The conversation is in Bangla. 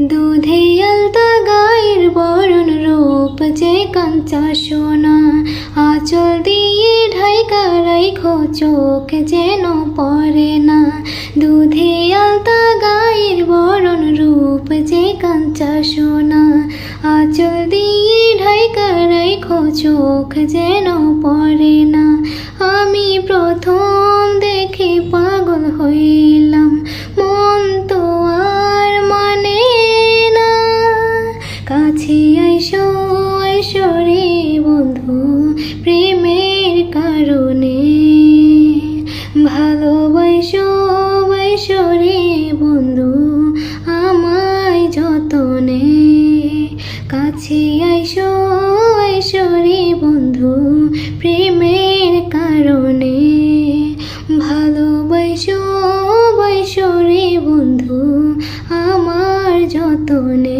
দুধে আলতা গায়ের বরণ রূপ যে কাঞ্চা সোনা, আঁচল দিয়ে ঢাইকা রাইখো চোখ যেন পরে না। দুধে আলতা গায়ের বরণ রূপ যে কাঞ্চা সোনা, আঁচল দিয়ে ঢাইকা রাইখো চোখ যেন পরে না। আমি প্রথম প্রেমের কারণে ভালোবাসো বাইসো রে বন্ধু আমার যতনে